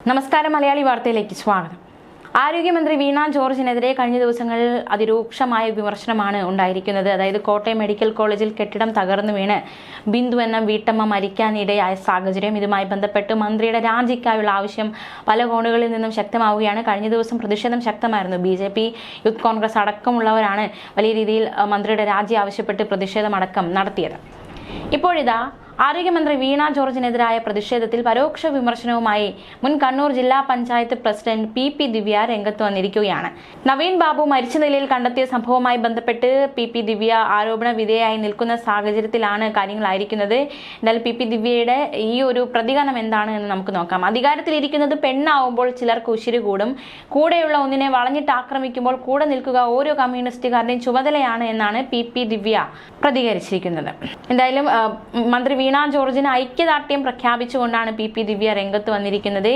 നമസ്കാരം മലയാളി വാർത്തയിലേക്ക് സ്വാഗതം. ആരോഗ്യമന്ത്രി വീണ ജോർജിനെതിരെ കഴിഞ്ഞ ദിവസങ്ങളിൽ അതിരൂക്ഷമായ വിമർശനമാണ് ഉണ്ടായിരിക്കുന്നത്. അതായത് കോട്ടയം മെഡിക്കൽ കോളേജിൽ കെട്ടിടം തകർന്നു വീണ് ബിന്ദു എന്ന വീട്ടമ്മ മരിക്കാനിടയായ സാഹചര്യം ഇതുമായി ബന്ധപ്പെട്ട് മന്ത്രിയുടെ രാജിക്കായുള്ള ആവശ്യം പല കോണുകളിൽ നിന്നും ശക്തമാവുകയാണ്. കഴിഞ്ഞ ദിവസം പ്രതിഷേധം ശക്തമായിരുന്നു. B J P Youth Congress അടക്കമുള്ളവരാണ് വലിയ രീതിയിൽ മന്ത്രിയുടെ രാജി ആവശ്യപ്പെട്ട് പ്രതിഷേധമടക്കം നടത്തിയത്. ഇപ്പോഴിതാ ആരോഗ്യമന്ത്രി വീണ ജോർജിനെതിരായ പ്രതിഷേധത്തിൽ പരോക്ഷ വിമർശനവുമായി മുൻ കണ്ണൂർ ജില്ലാ panchayat president P P Divya രംഗത്ത് വന്നിരിക്കുകയാണ്. നവീൻ ബാബു മരിച്ച നിലയിൽ കണ്ടെത്തിയ സംഭവവുമായി ബന്ധപ്പെട്ട് പി പി ദിവ്യ ആരോപണ വിധേയായി നിൽക്കുന്ന സാഹചര്യത്തിലാണ് കാര്യങ്ങളായിരിക്കുന്നത്. എന്നാൽ പി പി ദിവ്യയുടെ ഈ ഒരു പ്രതികരണം എന്താണ് എന്ന് നമുക്ക് നോക്കാം. അധികാരത്തിലിരിക്കുന്നത് പെണ്ണാവുമ്പോൾ ചിലർക്ക് ഉശിരി കൂടും. കൂടെയുള്ള ഒന്നിനെ വളഞ്ഞിട്ട് ആക്രമിക്കുമ്പോൾ കൂടെ നിൽക്കുക ഓരോ കമ്മ്യൂണിസ്റ്റുകാരുടെയും ചുമതലയാണ് എന്നാണ് പി പി ദിവ്യ പ്രതികരിച്ചിരിക്കുന്നത്. എന്തായാലും മന്ത്രി മന്ത്രി വീണ ജോർജിന് ഐക്യദാർഢ്യം പ്രഖ്യാപിച്ചുകൊണ്ടാണ് പി പി ദിവ്യ രംഗത്ത് വന്നിരിക്കുന്നത്.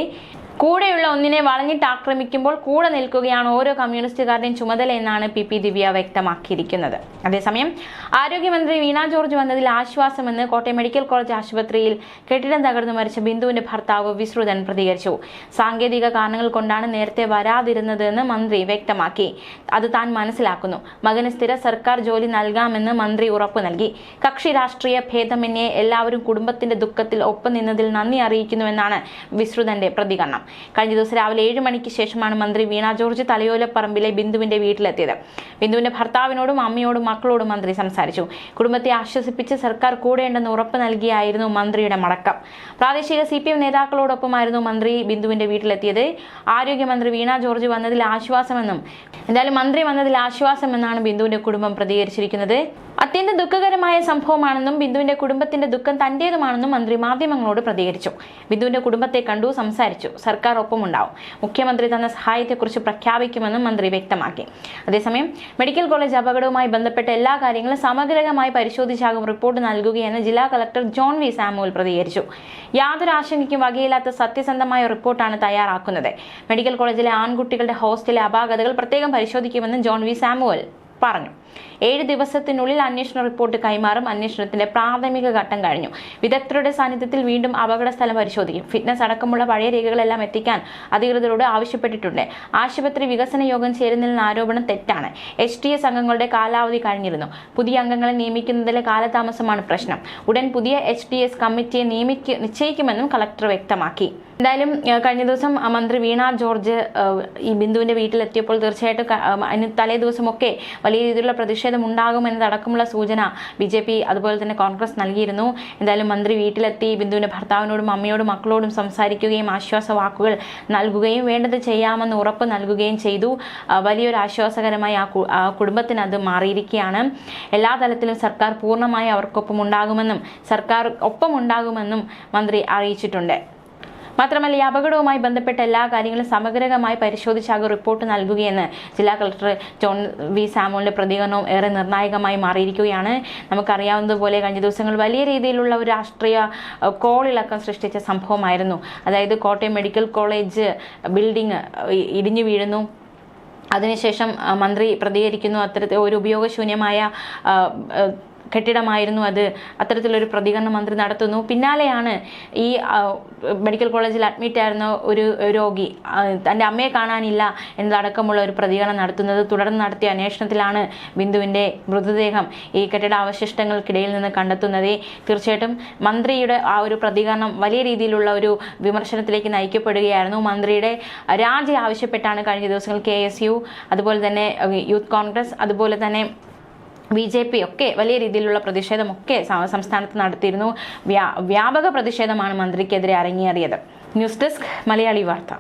കൂടെയുള്ള ഒന്നിനെ വളഞ്ഞിട്ട് ആക്രമിക്കുമ്പോൾ കൂടെ നിൽക്കുകയാണ് ഓരോ കമ്മ്യൂണിസ്റ്റുകാരുടെയും ചുമതല എന്നാണ് പി പി ദിവ്യ വ്യക്തമാക്കിയിരിക്കുന്നത്. അതേസമയം ആരോഗ്യമന്ത്രി വീണ ജോർജ് വന്നതിൽ ആശ്വാസമെന്ന് കോട്ടയം മെഡിക്കൽ കോളേജ് ആശുപത്രിയിൽ കെട്ടിടം തകർന്നു മരിച്ച ബിന്ദുവിന്റെ ഭർത്താവ് വിശ്രുതൻ പ്രതികരിച്ചു. സാങ്കേതിക കാരണങ്ങൾ കൊണ്ടാണ് നേരത്തെ വരാതിരുന്നതെന്ന് മന്ത്രി വ്യക്തമാക്കി. അത് താൻ മനസ്സിലാക്കുന്നു. മകന് സ്ഥിര സർക്കാർ ജോലി നൽകാമെന്ന് മന്ത്രി ഉറപ്പു നൽകി. കക്ഷി രാഷ്ട്രീയ ഭേദമന്യേ എല്ലാവരും കുടുംബത്തിന്റെ ദുഃഖത്തിൽ ഒപ്പം നിന്നതിൽ നന്ദി അറിയിക്കുന്നുവെന്നാണ് വിശ്രുതന്റെ പ്രതികരണം. കഴിഞ്ഞ ദിവസം രാവിലെ ഏഴ് മണിക്ക് ശേഷമാണ് മന്ത്രി വീണ ജോർജ് തലയോലപ്പറമ്പിലെ ബിന്ദുവിന്റെ വീട്ടിലെത്തിയത്. ബിന്ദുവിന്റെ ഭർത്താവിനോടും അമ്മയോടും മക്കളോടും മന്ത്രി സംസാരിച്ചു. കുടുംബത്തെ ആശ്വസിപ്പിച്ച് സർക്കാർ കൂടെയുണ്ടെന്ന് ഉറപ്പ് നൽകിയായിരുന്നു മന്ത്രിയുടെ മടക്കം. പ്രാദേശിക സി നേതാക്കളോടൊപ്പമായിരുന്നു മന്ത്രി ബിന്ദുവിന്റെ വീട്ടിലെത്തിയത്. ആരോഗ്യമന്ത്രി വീണ ജോർജ് വന്നതിൽ ആശ്വാസമെന്നും എന്തായാലും മന്ത്രി വന്നതിൽ ആശ്വാസമെന്നാണ് ബിന്ദുവിന്റെ കുടുംബം പ്രതികരിച്ചിരിക്കുന്നത്. അത്യന്തം ദുഃഖകരമായ സംഭവമാണെന്നും ബിന്ദുവിന്റെ കുടുംബത്തിന്റെ ദുഃഖം തന്റേതുമാണെന്നും മന്ത്രി മാധ്യമങ്ങളോട് പ്രതികരിച്ചു. ബിന്ദുവിന്റെ കുടുംബത്തെ കണ്ടു സംസാരിച്ചു. സർക്കാർ ഒപ്പമുണ്ടാവും മുഖ്യമന്ത്രി തന്ന സഹായത്തെക്കുറിച്ച് പ്രഖ്യാപിക്കുമെന്നും മന്ത്രി വ്യക്തമാക്കി. അതേസമയം മെഡിക്കൽ കോളേജ് അപകടവുമായി ബന്ധപ്പെട്ട എല്ലാ കാര്യങ്ങളും സമഗ്രമായി പരിശോധിച്ചാകും റിപ്പോർട്ട് നൽകുകയെന്ന് ജില്ലാ കളക്ടർ ജോൺ വി സാമുവൽ പ്രതികരിച്ചു. യാതൊരു ആശങ്കയ്ക്കും വകയില്ലാത്ത സത്യസന്ധമായ റിപ്പോർട്ടാണ് തയ്യാറാക്കുന്നത്. മെഡിക്കൽ കോളേജിലെ ആൺകുട്ടികളുടെ ഹോസ്റ്റലിലെ അപാകതകൾ പ്രത്യേകം പരിശോധിക്കുമെന്ന് ജോൺ വി സാമുവൽ പറഞ്ഞു. ഏഴ് ദിവസത്തിനുള്ളിൽ അന്വേഷണ റിപ്പോർട്ട് കൈമാറും. അന്വേഷണത്തിന്റെ പ്രാഥമിക ഘട്ടം കഴിഞ്ഞു. വിദഗ്ധരുടെ സാന്നിധ്യത്തിൽ വീണ്ടും അപകട സ്ഥലം പരിശോധിക്കും. ഫിറ്റ്നസ് അടക്കമുള്ള പഴയ രേഖകളെല്ലാം എത്തിക്കാൻ അധികൃതരോട് ആവശ്യപ്പെട്ടിട്ടുണ്ട്. ആശുപത്രി വികസന യോഗം ചേരുന്നതിൽ ആരോപണം തെറ്റാണ്. എച്ച് ടി എസ് അംഗങ്ങളുടെ കാലാവധി കഴിഞ്ഞിരുന്നു. പുതിയ അംഗങ്ങളെ നിയമിക്കുന്നതിലെ കാലതാമസമാണ് പ്രശ്നം. ഉടൻ പുതിയ എച്ച് ടി എസ് കമ്മിറ്റിയെ നിയമിക്ക നിശ്ചയിക്കുമെന്നും കളക്ടർ വ്യക്തമാക്കി. എന്തായാലും കഴിഞ്ഞ ദിവസം മന്ത്രി വീണ ജോർജ് ഈ ബിന്ദുവിന്റെ വീട്ടിലെത്തിയപ്പോൾ തീർച്ചയായിട്ടും അതിന് തലേ ദിവസമൊക്കെ വലിയ രീതിയിലുള്ള പ്രതിഷേധം ഉണ്ടാകുമെന്നതടക്കമുള്ള സൂചന ബി ജെ പി അതുപോലെ തന്നെ കോൺഗ്രസ് നൽകിയിരുന്നു. എന്തായാലും മന്ത്രി വീട്ടിലെത്തി ബിന്ദുവിന്റെ ഭർത്താവിനോടും അമ്മയോടും മക്കളോടും സംസാരിക്കുകയും ആശ്വാസ വാക്കുകൾ നൽകുകയും വേണ്ടത് ചെയ്യാമെന്ന് ഉറപ്പ് നൽകുകയും ചെയ്തു. വലിയൊരു ആശ്വാസകരമായി ആ കുടുംബത്തിന് അത് മാറിയിരിക്കുകയാണ്. എല്ലാ തലത്തിലും സർക്കാർ പൂർണമായി അവർക്കൊപ്പം ഉണ്ടാകുമെന്നും സർക്കാർ ഒപ്പം ഉണ്ടാകുമെന്നും മന്ത്രി അറിയിച്ചിട്ടുണ്ട്. മാത്രമല്ല ഈ അപകടവുമായി ബന്ധപ്പെട്ട എല്ലാ കാര്യങ്ങളും സമഗ്രമായി പരിശോധിച്ചാകും റിപ്പോർട്ട് നൽകുകയെന്ന് ജില്ലാ കളക്ടർ ജോൺ വി സാമുവിന്റെ പ്രതികരണവും ഏറെ നിർണായകമായി മാറിയിരിക്കുകയാണ്. നമുക്കറിയാവുന്നതുപോലെ കഴിഞ്ഞ ദിവസങ്ങൾ വലിയ രീതിയിലുള്ള ഒരു രാഷ്ട്രീയ കോളിളക്കം സൃഷ്ടിച്ച സംഭവമായിരുന്നു. അതായത് കോട്ടയം മെഡിക്കൽ കോളേജ് ബിൽഡിംഗ് ഇടിഞ്ഞു വീഴുന്നു. അതിനുശേഷം മന്ത്രി പ്രതികരിക്കുന്നു. അത്തരത്തിൽ ഒരു ഉപയോഗശൂന്യമായ കെട്ടിടമായിരുന്നു അത്. അത്തരത്തിലൊരു പ്രതികരണം മന്ത്രി നടത്തുന്നു. പിന്നാലെയാണ് ഈ മെഡിക്കൽ കോളേജിൽ അഡ്മിറ്റ് ആയിരുന്ന ഒരു രോഗി തന്റെ അമ്മയെ കാണാനില്ല എന്നതടക്കമുള്ള ഒരു പ്രതികരണം നടത്തുന്നത് തുടർന്ന് നടത്തിയ അന്വേഷണത്തിലാണ് ബിന്ദുവിന്റെ മൃതദേഹം ഈ കെട്ടിട അവശിഷ്ടങ്ങൾക്കിടയിൽ നിന്ന് കണ്ടെത്തുന്നത്. തീർച്ചയായിട്ടും മന്ത്രിയുടെ ആ ഒരു പ്രതികരണം വലിയ രീതിയിലുള്ള ഒരു വിമർശനത്തിലേക്ക് നയിക്കപ്പെടുകയായിരുന്നു. മന്ത്രിയുടെ രാജി ആവശ്യപ്പെട്ടാണ് കഴിഞ്ഞ ദിവസങ്ങൾ കെ അതുപോലെ തന്നെ യൂത്ത് കോൺഗ്രസ് അതുപോലെ തന്നെ ബി ജെ പി ഒക്കെ വലിയ രീതിയിലുള്ള പ്രതിഷേധമൊക്കെ സംസ്ഥാനത്ത് നടത്തിയിരുന്നു. വ്യാ വ്യാപക പ്രതിഷേധമാണ് മന്ത്രിക്കെതിരെ അരങ്ങേറിയത്. ന്യൂസ് ഡെസ്ക് മലയാളി വാർത്ത.